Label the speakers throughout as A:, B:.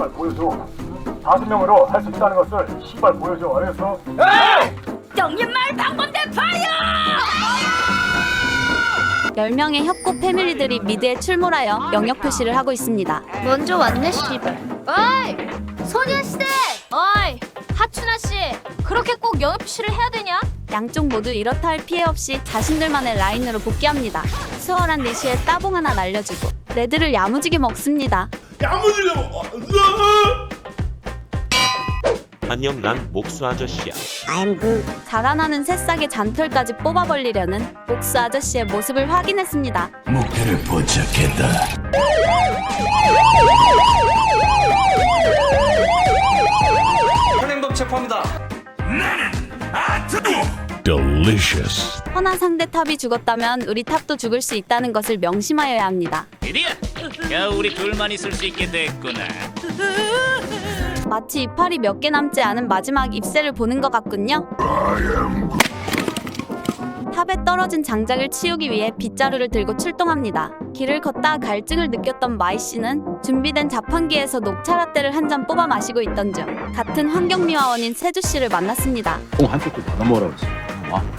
A: 씨발 보여줘. 다섯 명으로 할 수 있다는 것을 씨발 보여줘. 알겠어?
B: 영림마을 방문대 파이어!
C: 10명의 협곡 패밀리들이 미드에 출몰하여 영역 표시를 하고 있습니다.
B: 먼저 왔네 씨발 어이 소녀시대 어이 하춘아 씨 그렇게 꼭 영업실을 해야 되냐?
C: 양쪽 모두 이렇다 할 피해 없이 자신들만의 라인으로 복귀합니다. 수월한 리시에 따봉 하나 날려주고 레드를 야무지게 먹습니다.
D: 안녕 난 목수 아저씨야.
C: 자라나는 새싹의 잔털까지 뽑아버리려는 목수 아저씨의 모습을 확인했습니다.
E: 목표를 포착했다.
F: 현행범 체포합니다.
E: Delicious.
C: 허나 상대 탑이 죽었다면 우리 탑도 죽을 수 있다는 것을 명심하여야 합니다.
G: 드디어 겨우 우리 둘만 있을 수 있게 됐구나.
C: 마치 이파리 몇 개 남지 않은 마지막 입새를 보는 것 같군요. 탑에 떨어진 장작을 치우기 위해 빗자루를 들고 출동합니다. 길을 걷다 갈증을 느꼈던 마이 씨는 준비된 자판기에서 녹차 라떼를 한 잔 뽑아 마시고 있던 중 같은 환경미화원인 세주 씨를 만났습니다.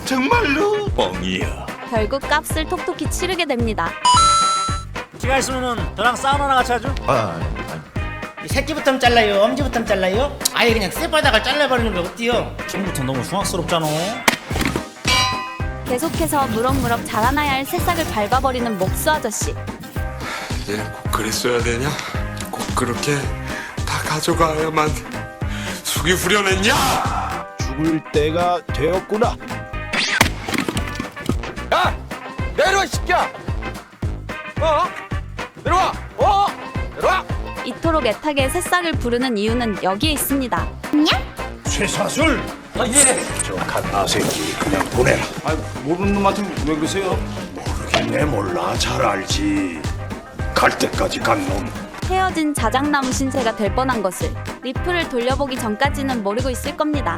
E: 정말로 뻥이야.
C: 결국 값을 톡톡히 치르게 됩니다.
G: 시간 있으면은 저랑 사우나 나 같이 하죠.
E: 아,
H: 이 새끼부터 잘라요 엄지부터 잘라요 아예 그냥 쇠바닥을 잘라버리는 거 어때요
G: 처음부터 너무 숭악스럽잖아.
C: 계속해서 무럭무럭 자라나야 할 새싹을 밟아버리는 목수 아저씨.
I: 이제 꼭 그랬어야 되냐? 꼭 그렇게 다 가져가야만 숙이 후련했냐?
E: 죽을 때가 되었구나.
F: 내려와 이 새끼야. 어? 내려와. 어? 내려와.
C: 이토록 애타게 새싹을 부르는 이유는 여기에 있습니다.
E: 쇠사슬.
F: 아 예.
E: 저 갓나 새끼 그냥 보내라.
F: 아 모르는 놈한테 왜 그러세요?
E: 모르겠네 몰라 잘 알지. 갈 때까지 간 놈.
C: 헤어진 자작나무 신세가 될 뻔한 것을 리플을 돌려보기 전까지는 모르고 있을 겁니다.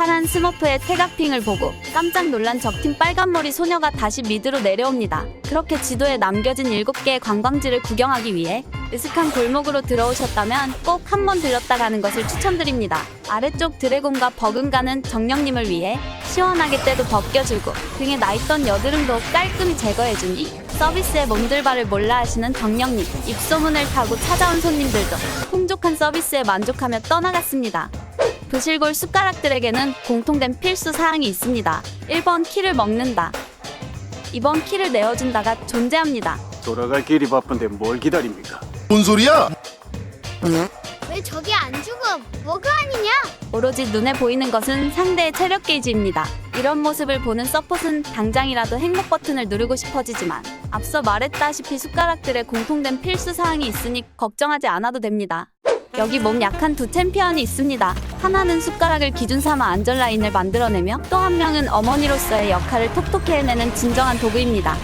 J: 파란 스머프의 태각핑을 보고 깜짝 놀란 적팀 빨간머리 소녀가 다시 미드로 내려옵니다. 그렇게 지도에 남겨진 7개의 관광지를 구경하기 위해 으슥한 골목으로 들어오셨다면 꼭 한 번 들렀다 가는 것을 추천드립니다. 아래쪽 드래곤과 버금가는 정령님을 위해 시원하게 때도 벗겨주고 등에 나있던 여드름도 깔끔히 제거해주니 서비스의 몸들바를 몰라 하시는 정령님 입소문을 타고 찾아온 손님들도 풍족한 서비스에 만족하며 떠나갔습니다. 부실골 숟가락들에게는 공통된 필수 사항이 있습니다. 1번 키를 먹는다. 2번 키를 내어준다가 존재합니다.
A: 돌아갈 길이 바쁜데 뭘 기다립니까?
E: 뭔 소리야?
B: 왜 저기 안 죽어 뭐가 아니냐?
C: 오로지 눈에 보이는 것은 상대의 체력 게이지입니다. 이런 모습을 보는 서폿은 당장이라도 행복 버튼을 누르고 싶어지지만 앞서 말했다시피 숟가락들의 공통된 필수 사항이 있으니 걱정하지 않아도 됩니다. 여기 몸 약한 두 챔피언이 있습니다. 하나는 숟가락을 기준 삼아 안전 라인을 만들어내며 또 한 명은 어머니로서의 역할을 톡톡히 해내는 진정한 도구입니다.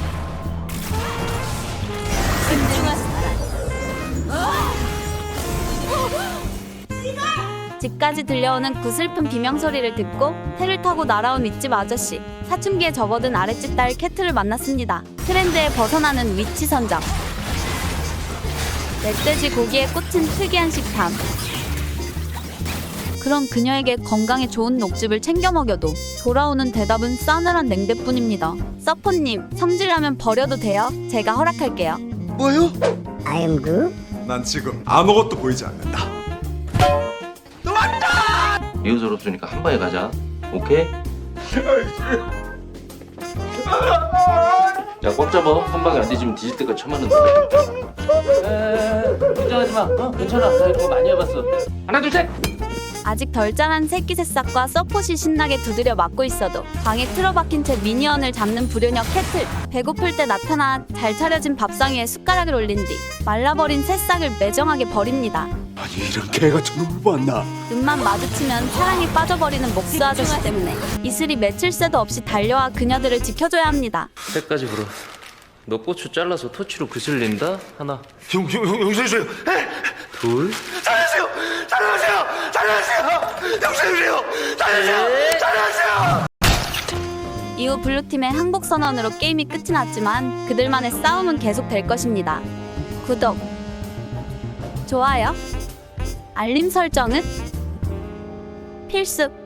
C: 집까지 들려오는 구슬픈 비명 소리를 듣고 해를 타고 날아온 윗집 아저씨 사춘기에 접어든 아랫집 딸 캐트를 만났습니다. 트렌드에 벗어나는 위치 선정 멧돼지 고기에 꽂힌 특이한 식탐 그럼 그녀에게 건강에 좋은 녹즙을 챙겨 먹여도 돌아오는 대답은 싸늘한 냉대뿐입니다. 서포님 성질나면 버려도 돼요. 제가 허락할게요.
I: 뭐요? 난 지금 아무것도 보이지 않는다.
K: 이웃을 없으니까 한 방에 가자. 오케이? 야, 꽉 잡아. 한 방에 안 뒤지면 뒤질 때까지 쳐맞는다. 에에에, 긴장하지 마. 어, 괜찮아. 나 이런 거 많이 해봤어. 하나, 둘, 셋!
C: 아직 덜 자란 새끼 새싹과 서폿이 신나게 두드려 맞고 있어도 방에 틀어박힌 채 미니언을 잡는 불효녀 캐틀 배고플 때 나타나 잘 차려진 밥상 위에 숟가락을 올린 뒤 말라버린 새싹을 매정하게 버립니다
E: 아니 이런 개 같은 놈을 봤나?
C: 눈만 마주치면 사랑에 빠져버리는 목수 아저씨 때문에 이슬이 며칠 새도 없이 달려와 그녀들을 지켜줘야 합니다.
K: 새까지 불어. 너 고추 잘라서 토치로 그슬린다? 하나.
L: 형, 형, 형, 용서해주세요.
K: 둘.
L: 살려주세요. 살려주세요. 살려주세요. 용서해주세요. 살려주세요. 살려주세요.
C: 이후 블루팀의 항복 선언으로 게임이 끝이 났지만 그들만의 싸움은 계속 될 것입니다. 구독, 좋아요, 알림 설정은 필수.